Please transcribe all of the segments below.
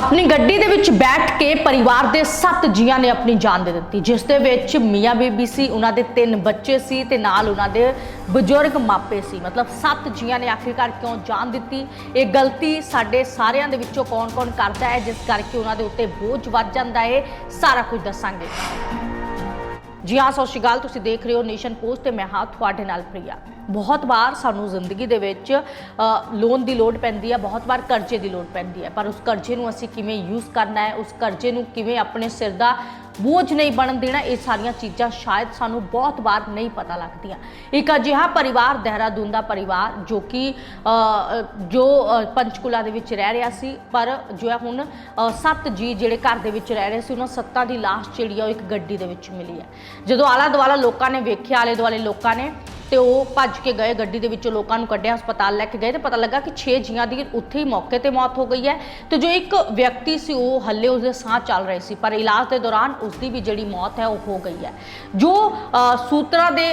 ਆਪਣੀ ਗੱਡੀ ਦੇ ਵਿੱਚ ਬੈਠ ਕੇ ਪਰਿਵਾਰ ਦੇ 7 ਜੀਆਂ ਨੇ ਆਪਣੀ ਜਾਨ ਦੇ ਦਿੱਤੀ, ਜਿਸ ਦੇ ਵਿੱਚ ਮੀਆਂ ਬੀਬੀ ਸੀ, ਉਹਨਾਂ ਦੇ ਤਿੰਨ ਬੱਚੇ ਸੀ ਤੇ ਨਾਲ ਉਹਨਾਂ ਦੇ ਬਜ਼ੁਰਗ ਮਾਪੇ ਸੀ। ਮਤਲਬ 7 ਜੀਆਂ ਨੇ ਆਖਿਰਕਾਰ ਕਿਉਂ ਜਾਨ ਦਿੱਤੀ? ਇਹ ਗਲਤੀ ਸਾਡੇ ਸਾਰਿਆਂ ਦੇ ਵਿੱਚੋਂ ਕੌਣ-ਕੌਣ ਕਰਦਾ ਹੈ, ਜਿਸ ਕਰਕੇ ਉਹਨਾਂ ਦੇ ਉੱਤੇ ਬੋਝ ਵੱਧ ਜਾਂਦਾ ਹੈ, ਸਾਰਾ ਕੁਝ ਦੱਸਾਂਗੇ। ਜੀ ਹਾਂ, ਸਤਿ ਸ਼੍ਰੀ ਅਕਾਲ। ਤੁਸੀਂ ਦੇਖ ਰਹੇ ਹੋ ਨੇਸ਼ਨ ਪੋਸਟ ਤੇ ਮੈਂ ਹਾਂ ਤੁਹਾਡੇ ਨਾਲ ਪ੍ਰਿਆ। ਬਹੁਤ ਵਾਰ ਸਾਨੂੰ ਜ਼ਿੰਦਗੀ ਦੇ ਵਿੱਚ ਲੋਨ ਦੀ ਲੋੜ ਪੈਂਦੀ ਹੈ, ਬਹੁਤ ਵਾਰ ਕਰਜ਼ੇ ਦੀ ਲੋੜ ਪੈਂਦੀ ਹੈ। ਪਰ ਉਸ ਕਰਜ਼ੇ ਨੂੰ ਅਸੀਂ ਕਿਵੇਂ ਯੂਜ਼ ਕਰਨਾ ਹੈ, ਉਸ ਕਰਜ਼ੇ ਨੂੰ ਕਿਵੇਂ ਆਪਣੇ ਸਿਰ ਦਾ ਬੋਝ ਨਹੀਂ ਬਣਨ ਦੇਣਾ ਇਹ ਸਾਰੀਆਂ ਚੀਜ਼ਾਂ ਸ਼ਾਇਦ ਸਾਨੂੰ ਬਹੁਤ ਵਾਰ ਨਹੀਂ ਪਤਾ ਲੱਗਦੀਆਂ। ਇੱਕ ਅਜਿਹਾ ਪਰਿਵਾਰ ਦੇਹਰਾਦੂਨ ਦਾ ਪਰਿਵਾਰ ਜੋ ਕਿ ਜੋ ਅ, ਪੰਚਕੂਲਾ ਦੇ ਵਿੱਚ ਰਹਿ ਰਿਹਾ ਸੀ ਪਰ ਜੋ ਹੈ ਹੁਣ ਸੱਤ ਜੀ ਜਿਹੜੇ ਘਰ ਦੇ ਵਿੱਚ ਰਹਿ ਰਹੇ ਸੀ ਉਹਨਾਂ ਸੱਤਾਂ ਦੀ ਲਾਸ਼ ਜਿਹੜੀ ਆ ਉਹ ਇੱਕ ਗੱਡੀ ਦੇ ਵਿੱਚ ਮਿਲੀ ਹੈ। ਜਦੋਂ ਆਲਾ ਦੁਆਲਾ ਲੋਕਾਂ ਨੇ ਵੇਖਿਆ ਆਲੇ ਦੁਆਲੇ ਲੋਕਾਂ ਨੇ ਤੇ ਉਹ ਭੱਜ ਕੇ ਗਏ, ਗੱਡੀ ਦੇ ਵਿੱਚੋਂ ਲੋਕਾਂ ਨੂੰ ਕੱਢਿਆ, ਹਸਪਤਾਲ ਲੈ ਕੇ ਗਏ ਤੇ ਪਤਾ ਲੱਗਾ ਕਿ 6 ਜੀਆਂ ਦੀ ਉੱਥੇ ਹੀ ਮੌਕੇ ਤੇ ਮੌਤ ਹੋ ਗਈ ਹੈ ਤੇ ਜੋ ਇੱਕ ਵਿਅਕਤੀ ਸੀ, ਉਹ ਹੱਲੇ ਉਸਦੇ ਸਾਹ ਚੱਲ ਰਹੇ ਸੀ, ਪਰ ਇਲਾਜ ਦੇ ਦੌਰਾਨ ਉਸਦੀ ਵੀ ਜਿਹੜੀ ਮੌਤ ਹੈ, ਉਹ ਹੋ ਗਈ ਹੈ। ਜੋ ਸੂਤਰਾਂ ਦੇ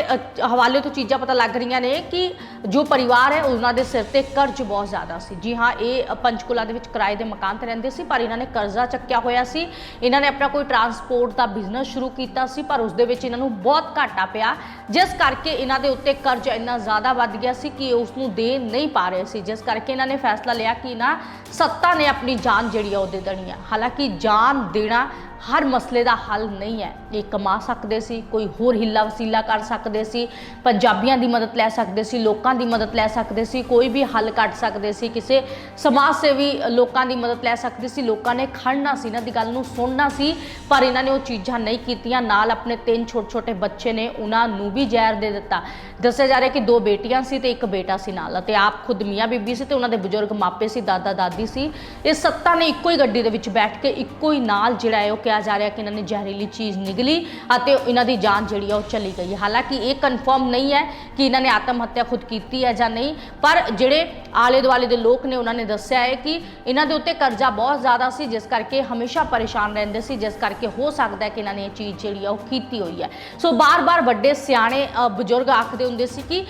ਹਵਾਲੇ ਤੋਂ ਚੀਜ਼ਾਂ ਪਤਾ ਲੱਗ ਰਹੀਆਂ ਨੇ ਕਿ ਜੋ ਪਰਿਵਾਰ ਹੈ, ਉਹਨਾਂ ਦੇ ਸਿਰ ਤੇ ਕਰਜ਼ ਬਹੁਤ ਜ਼ਿਆਦਾ ਸੀ। ਜੀ ਹਾਂ, ਇਹ ਪੰਚਕੂਲਾ ਦੇ ਵਿੱਚ ਕਿਰਾਏ ਦੇ ਮਕਾਨ ਤੇ ਰਹਿੰਦੇ ਸੀ, ਪਰ ਇਹਨਾਂ ਨੇ ਕਰਜ਼ਾ ਚੱਕਿਆ ਹੋਇਆ ਸੀ। ਇਹਨਾਂ ਨੇ ਆਪਣਾ ਕੋਈ ਟਰਾਂਸਪੋਰਟ ਦਾ ਬਿਜ਼ਨਸ ਸ਼ੁਰੂ ਕੀਤਾ ਸੀ, ਪਰ ਉਸ ਦੇ ਵਿੱਚ ਇਹਨਾਂ ਨੂੰ ਬਹੁਤ ਘਾਟਾ ਪਿਆ। ਜਿਸ ਕਰਕੇ ਇਹਨਾਂ ਦੇ ਉੱਤੇ ਕਰਜ਼ ਇੰਨਾ ਜ਼ਿਆਦਾ ਵੱਧ ਗਿਆ ਸੀ ਕਿ ਉਸ ਨੂੰ ਦੇ ਨਹੀਂ ਪਾ ਰਹੇ ਸੀ। ਜਿਸ ਕਰਕੇ ਇਹਨਾਂ ਨੇ ਫੈਸਲਾ ਲਿਆ ਕਿ ਨਾ, ਸੱਤਾ ਨੇ ਆਪਣੀ ਜਾਨ ਜਿਹੜੀ ਆ ਉਹ ਦੇ ਦੇਣੀ ਹੈ ਹਾਲਾਂਕਿ ਜਾਨ ਦੇਣਾ ਹਰ ਮਸਲੇ ਦਾ ਹੱਲ ਨਹੀਂ ਹੈ। ਇਹ ਕਮਾ ਸਕਦੇ ਸੀ, ਕੋਈ ਹੋਰ ਹਿੱਲਾ ਵਸੀਲਾ ਕਰ ਸਕਦੇ ਸੀ, ਪੰਜਾਬੀਆਂ ਦੀ ਮਦਦ ਲੈ ਸਕਦੇ ਸੀ, ਲੋਕਾਂ ਦੀ ਮਦਦ ਲੈ ਸਕਦੇ ਸੀ, ਕੋਈ ਵੀ ਹੱਲ ਕੱਢ ਸਕਦੇ ਸੀ, ਕਿਸੇ ਸਮਾਜ ਸੇਵੀ ਲੋਕਾਂ ਦੀ ਮਦਦ ਲੈ ਸਕਦੇ ਸੀ, ਲੋਕਾਂ ਨੇ ਖੜਨਾ ਸੀ ਇਹਨਾਂ ਦੀ ਗੱਲ ਨੂੰ ਸੁਣਨਾ ਸੀ, ਪਰ ਇਹਨਾਂ ਨੇ ਉਹ ਚੀਜ਼ਾਂ ਨਹੀਂ ਕੀਤੀਆਂ। ਨਾਲ ਆਪਣੇ ਤਿੰਨ ਛੋਟੇ ਛੋਟੇ ਬੱਚੇ ਨੇ, ਉਹਨਾਂ ਨੂੰ ਵੀ ਜ਼ਹਿਰ ਦੇ ਦਿੱਤਾ। ਦੱਸਿਆ ਜਾ ਰਿਹਾ ਕਿ ਦੋ ਬੇਟੀਆਂ ਸੀ ਤੇ ਇੱਕ ਬੇਟਾ ਸੀ ਨਾਲ, ਅਤੇ ਆਪ ਖੁਦ ਮੀਆਂ ਬੀਬੀ ਸੀ ਤੇ ਉਹਨਾਂ ਦੇ ਬਜ਼ੁਰਗ ਮਾਪੇ ਸੀ ਦਾਦਾ ਦਾਦੀ ਸੀ। ਇਹ ਸੱਤਾਂ ਨੇ ਇੱਕੋ ਹੀ ਗੱਡੀ ਦੇ ਵਿੱਚ ਬੈਠ ਕੇ ਇੱਕੋ ਹੀ ਨਾਲ ਜਿਹੜਾ ਹੈ ਉਹ ਕਿਹਾ ਜਾ ਰਿਹਾ ਕਿ ਇਹਨਾਂ ਨੇ ਜ਼ਹਿਰੀਲੀ ਚੀਜ਼ ਨਿਗਲੀ ਅਤੇ ਇਹਨਾਂ ਦੀ ਜਾਨ ਜਿਹੜੀ ਆ ਉਹ ਚਲੀ ਗਈ ਹਾਲਾਂਕਿ ਇਹ ਕਨਫਰਮ ਨਹੀਂ ਹੈ ਕਿ ਇਹਨਾਂ ਨੇ ਆਤਮ ਹੱਤਿਆ ਖੁਦ ਕੀਤੀ ਹੈ ਜਾਂ ਨਹੀਂ, ਪਰ ਜਿਹੜੇ ਆਲੇ ਦੁਆਲੇ ਦੇ ਲੋਕ ਨੇ ਉਹਨਾਂ ਨੇ ਦੱਸਿਆ ਹੈ ਕਿ ਇਹਨਾਂ ਦੇ ਉੱਤੇ ਕਰਜ਼ਾ ਬਹੁਤ ਜ਼ਿਆਦਾ ਸੀ, ਜਿਸ ਕਰਕੇ ਹਮੇਸ਼ਾ ਪਰੇਸ਼ਾਨ ਰਹਿੰਦੇ ਸੀ, ਜਿਸ ਕਰਕੇ ਹੋ ਸਕਦਾ ਹੈ ਕਿ ਇਹਨਾਂ ਨੇ ਇਹ ਚੀਜ਼ ਜਿਹੜੀ ਆ ਉਹ ਕੀਤੀ ਹੋਈ ਹੈ। ਸੋ ਬਾਰ-ਬਾਰ ਵੱਡੇ ਸਿਆਣੇ ਬਜ਼ੁਰਗ ਆਖਦੇ ਹੁੰਦੇ ਸੀ ਕਿ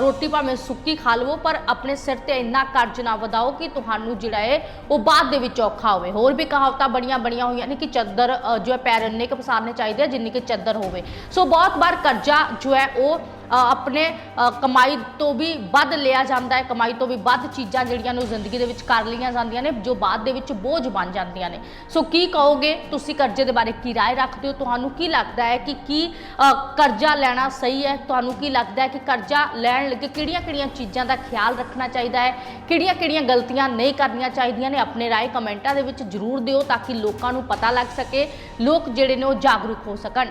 ਰੋਟੀ ਭਾਵੇਂ ਸੁੱਕੀ ਖਾ ਲਵੋ, ਪਰ ਆਪਣੇ ਸਿਰ ਤੇ ਇੰਨਾ ਕਰਜ਼ ਨਾ ਵਧਾਓ ਕਿ ਤੁਹਾਨੂੰ ਜਿਹੜਾ ਹੈ ਉਹ ਬਾਅਦ ਦੇ ਵਿੱਚ ਔਖਾ ਹੋਵੇ। ਹੋਰ ਵੀ ਕਹਾਵਤਾਂ ਬੜੀਆਂ ਬਣੀਆਂ ਹੋਈਆਂ ਨੇ ਕਿ ਚੱਦਰ ਅ, ਜੋ ਹੈ ਪੈਰ ਇੰਨੇ ਕੁ ਪਸਾਰਨੇ ਚਾਹੀਦੇ ਆ ਜਿੰਨੀ ਕਿ ਚੱਦਰ ਹੋਵੇ। ਸੋ ਬਹੁਤ ਵਾਰ ਕਰਜ਼ਾ ਜੋ ਹੈ ਉਹ ਆਪਣੇ ਅ, ਕਮਾਈ ਤੋਂ ਵੀ ਵੱਧ ਲਿਆ ਜਾਂਦਾ ਹੈ ਕਮਾਈ ਤੋਂ ਵੀ ਵੱਧ ਚੀਜ਼ਾਂ ਜਿਹੜੀਆਂ ਨੂੰ ਜ਼ਿੰਦਗੀ ਦੇ ਵਿੱਚ ਕਰ ਲਈਆਂ ਜਾਂਦੀਆਂ ਨੇ ਜੋ ਬਾਅਦ ਦੇ ਵਿੱਚ ਬੋਝ ਬਣ ਜਾਂਦੀਆਂ ਨੇ ਸੋ ਕੀ ਕਹੋਗੇ ਤੁਸੀਂ ਕਰਜ਼ੇ ਦੇ ਬਾਰੇ ਕੀ رائے ਰੱਖਦੇ ਹੋ ਤੁਹਾਨੂੰ ਕੀ ਲੱਗਦਾ ਹੈ ਕਿ ਕੀ ਅ, ਕਰਜ਼ਾ ਲੈਣਾ ਸਹੀ ਹੈ ਤੁਹਾਨੂੰ ਕੀ ਲੱਗਦਾ ਹੈ ਕਿ ਕਰਜ਼ਾ ਲੈਣ ਲੱਗੇ ਕਿਹੜੀਆਂ-ਕਿਹੜੀਆਂ ਚੀਜ਼ਾਂ ਦਾ ਖਿਆਲ ਰੱਖਣਾ ਚਾਹੀਦਾ ਹੈ ਕਿਹੜੀਆਂ-ਕਿਹੜੀਆਂ ਗਲਤੀਆਂ ਨਹੀਂ ਕਰਨੀਆਂ ਚਾਹੀਦੀਆਂ ਨੇ ਆਪਣੇ ਰਾਏ ਕਮੈਂਟਾਂ ਦੇ ਵਿੱਚ ਜ਼ਰੂਰ ਦਿਓ ਤਾਂ ਕਿ ਲੋਕਾਂ ਨੂੰ ਪਤਾ ਲੱਗ ਸਕੇ ਲੋਕ ਜਿਹੜੇ ਨੇ ਉਹ ਜਾਗਰੂਕ ਹੋ ਸਕਣ